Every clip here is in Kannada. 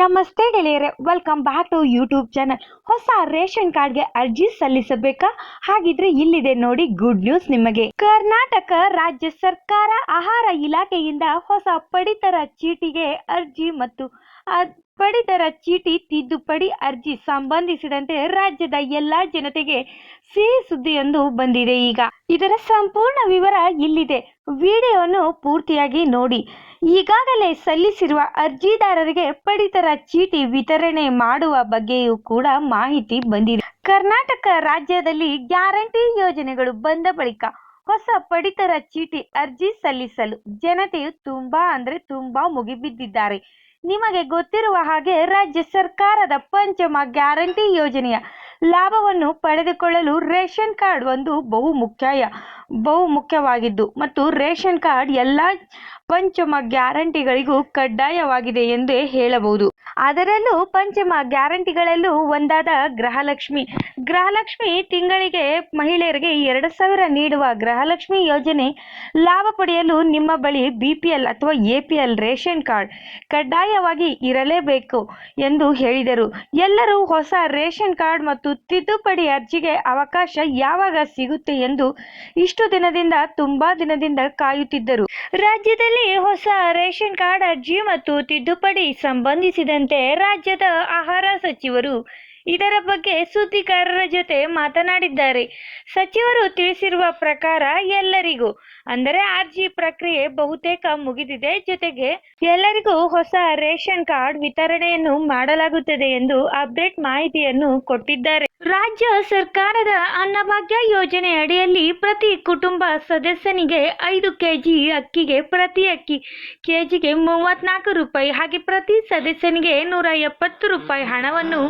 ನಮಸ್ತೆ ಗೆಳೆಯರೆ welcome back to YouTube channel ಹೊಸ ರೇಷನ್ ಕಾರ್ಡ್ಗೆ ಅರ್ಜಿ ಸಲ್ಲಿಸಬೇಕಾ? ಹಾಗಿದ್ರೆ ಇಲ್ಲಿದೆ ನೋಡಿ ಗುಡ್ ನ್ಯೂಸ್ ನಿಮಗೆ. ಕರ್ನಾಟಕ ರಾಜ್ಯ ಸರ್ಕಾರ ಆಹಾರ ಇಲಾಖೆಯಿಂದ ಹೊಸ ಪಡಿತರ ಚೀಟಿಗೆ ಅರ್ಜಿ ಮತ್ತು ಪಡಿತರ ಚೀಟಿ ತಿದ್ದುಪಡಿ ಅರ್ಜಿ ಸಂಬಂಧಿಸಿದಂತೆ ರಾಜ್ಯದ ಎಲ್ಲಾ ಜನತೆಗೆ ಸಿಹಿ ಸುದ್ದಿಯೊಂದು ಬಂದಿದೆ ಈಗ. ಇದರ ಸಂಪೂರ್ಣ ವಿವರ ಇಲ್ಲಿದೆ. ವಿಡಿಯೋವನ್ನು ಪೂರ್ತಿಯಾಗಿ ನೋಡಿ. ಈಗಾಗಲೇ ಸಲ್ಲಿಸಿರುವ ಅರ್ಜಿದಾರರಿಗೆ ಪಡಿತರ ಚೀಟಿ ವಿತರಣೆ ಮಾಡುವ ಬಗ್ಗೆಯೂ ಕೂಡ ಮಾಹಿತಿ ಬಂದಿದೆ. ಕರ್ನಾಟಕ ರಾಜ್ಯದಲ್ಲಿ ಗ್ಯಾರಂಟಿ ಯೋಜನೆಗಳು ಬಂದ ಬಳಿಕ ಹೊಸ ಪಡಿತರ ಚೀಟಿ ಅರ್ಜಿ ಸಲ್ಲಿಸಲು ಜನತೆಯು ತುಂಬಾ ಅಂದ್ರೆ ತುಂಬಾ ಮುಗಿಬಿದ್ದಿದ್ದಾರೆ. ನಿಮಗೆ ಗೊತ್ತಿರುವ ಹಾಗೆ ರಾಜ್ಯ ಸರ್ಕಾರದ ಪಂಚಮ ಗ್ಯಾರಂಟಿ ಯೋಜನೆಯ ಲಾಭವನ್ನು ಪಡೆದುಕೊಳ್ಳಲು ರೇಷನ್ ಕಾರ್ಡ್ ಒಂದು ಬಹು ಮುಖ್ಯ ಬಹು ಮುಖ್ಯವಾಗಿದ್ದು ಮತ್ತು ರೇಷನ್ ಕಾರ್ಡ್ ಎಲ್ಲ ಪಂಚಮ ಗ್ಯಾರಂಟಿಗಳಿಗೂ ಕಡ್ಡಾಯವಾಗಿದೆ ಎಂದೇ ಹೇಳಬಹುದು. ಅದರಲ್ಲೂ ಪಂಚಮ ಗ್ಯಾರಂಟಿಗಳಲ್ಲೂ ಒಂದಾದ ಗೃಹಲಕ್ಷ್ಮಿ. ಗೃಹಲಕ್ಷ್ಮಿ ತಿಂಗಳಿಗೆ ಮಹಿಳೆಯರಿಗೆ ಎರಡು ಸಾವಿರ ನೀಡುವ ಗೃಹಲಕ್ಷ್ಮಿ ಯೋಜನೆ ಲಾಭ ಪಡೆಯಲು ನಿಮ್ಮ ಬಳಿ ಬಿ ಪಿ ಎಲ್ ಅಥವಾ A P L ration card ಕಡ್ಡಾಯವಾಗಿ ಇರಲೇಬೇಕು ಎಂದು ಹೇಳಿದರು. ಎಲ್ಲರೂ ಹೊಸ ರೇಷನ್ ಕಾರ್ಡ್ ಮತ್ತು ತಿದ್ದುಪಡಿ ಅರ್ಜಿಗೆ ಅವಕಾಶ ಯಾವಾಗ ಸಿಗುತ್ತೆ ಎಂದು ಇಷ್ಟು ದಿನದಿಂದ ತುಂಬಾ ದಿನದಿಂದ ಕಾಯುತ್ತಿದ್ದರು. ರಾಜ್ಯದಲ್ಲಿ ಹೊಸ ರೇಷನ್ ಕಾರ್ಡ್ ಅರ್ಜಿ ಮತ್ತು ತಿದ್ದುಪಡಿ ಸಂಬಂಧಿಸಿದಂತೆ ರಾಜ್ಯದ ಆಹಾರ ಸಚಿವರು ಇದರ ಬಗ್ಗೆ ಸುದ್ದಿಗಾರರ ಜೊತೆ ಮಾತನಾಡಿದ್ದಾರೆ. ಸಚಿವರು ತಿಳಿಸಿರುವ ಪ್ರಕಾರ ಎಲ್ಲರಿಗೂ, ಅಂದರೆ ಅರ್ಜಿ ಪ್ರಕ್ರಿಯೆ ಬಹುತೇಕ ಮುಗಿದಿದೆ. ಜೊತೆಗೆ ಎಲ್ಲರಿಗೂ ಹೊಸ ರೇಷನ್ ಕಾರ್ಡ್ ವಿತರಣೆಯನ್ನು ಮಾಡಲಾಗುತ್ತದೆ ಎಂದು ಅಪ್ಡೇಟ್ ಮಾಹಿತಿಯನ್ನು ಕೊಟ್ಟಿದ್ದಾರೆ. ರಾಜ್ಯ ಸರ್ಕಾರದ ಅನ್ನಭಾಗ್ಯ ಯೋಜನೆ ಅಡಿಯಲ್ಲಿ ಪ್ರತಿ ಕುಟುಂಬ ಸದಸ್ಯನಿಗೆ ಐದು ಕೆಜಿ ಅಕ್ಕಿಗೆ ಪ್ರತಿ ಅಕ್ಕಿ, ಕೆಜಿಗೆ ಮೂವತ್ನಾಲ್ಕು ರೂಪಾಯಿ, ಹಾಗೆ ಪ್ರತಿ ಸದಸ್ಯನಿಗೆ ನೂರ ಎಪ್ಪತ್ತು ರೂಪಾಯಿ ಹಣವನ್ನು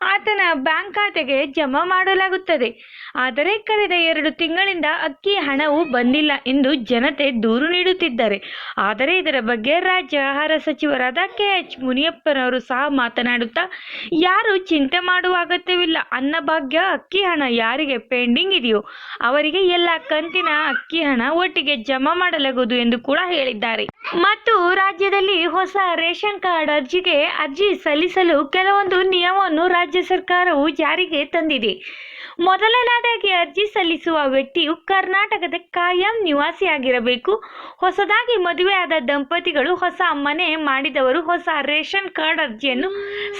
ಆತನ ಬ್ಯಾಂಕ್ ಖಾತೆಗೆ ಜಮಾ ಮಾಡಲಾಗುತ್ತದೆ. ಆದರೆ ಕಳೆದ ಎರಡು ತಿಂಗಳಿಂದ ಅಕ್ಕಿ ಹಣವು ಬಂದಿಲ್ಲ ಎಂದು ಜನತೆ ದೂರು ನೀಡುತ್ತಿದ್ದಾರೆ. ಆದರೆ ಇದರ ಬಗ್ಗೆ ರಾಜ್ಯ ಆಹಾರ ಸಚಿವರಾದ ಕೆ. ಎಚ್. ಮುನಿಯಪ್ಪನವರು ಸಹ ಮಾತನಾಡುತ್ತಾ, ಯಾರು ಚಿಂತೆ ಮಾಡುವ ಅಗತ್ಯವಿಲ್ಲ. ಅನ್ನಭಾಗ್ಯ ಅಕ್ಕಿ ಹಣ ಯಾರಿಗೆ ಪೆಂಡಿಂಗ್ ಇದೆಯೋ ಅವರಿಗೆ ಎಲ್ಲ ಕಂತಿನ ಅಕ್ಕಿ ಹಣ ಒಟ್ಟಿಗೆ ಜಮಾ ಮಾಡಲಾಗುವುದು ಎಂದು ಕೂಡ ಹೇಳಿದ್ದಾರೆ. ಮತ್ತು ರಾಜ್ಯದಲ್ಲಿ ಹೊಸ ರೇಷನ್ ಕಾರ್ಡ್ ಅರ್ಜಿಗೆ ಅರ್ಜಿ ಸಲ್ಲಿಸಲು ಕೆಲವೊಂದು ನಿಯಮವನ್ನು ರಾಜ್ಯ ಸರ್ಕಾರವು ಜಾರಿಗೆ ತಂದಿದೆ. ಮೊದಲನೇದಾಗಿ ಅರ್ಜಿ ಸಲ್ಲಿಸುವ ವ್ಯಕ್ತಿಯು ಕರ್ನಾಟಕದ ಕಾಯಂ ನಿವಾಸಿಯಾಗಿರಬೇಕು. ಹೊಸದಾಗಿ ಮದುವೆಯಾದ ದಂಪತಿಗಳು ಹೊಸ ಮನೆ ಮಾಡಿದವರು ಹೊಸ ರೇಷನ್ ಕಾರ್ಡ್ ಅರ್ಜಿಯನ್ನು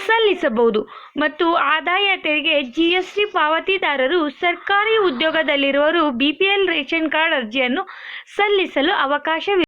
ಸಲ್ಲಿಸಬಹುದು. ಮತ್ತು ಆದಾಯ ತೆರಿಗೆ ಜಿಎಸ್ಟಿ ಪಾವತಿದಾರರು ಸರ್ಕಾರಿ ಉದ್ಯೋಗದಲ್ಲಿರುವವರು ಬಿಪಿಎಲ್ ರೇಷನ್ ಕಾರ್ಡ್ ಅರ್ಜಿಯನ್ನು ಸಲ್ಲಿಸಲು ಅವಕಾಶವಿದೆ.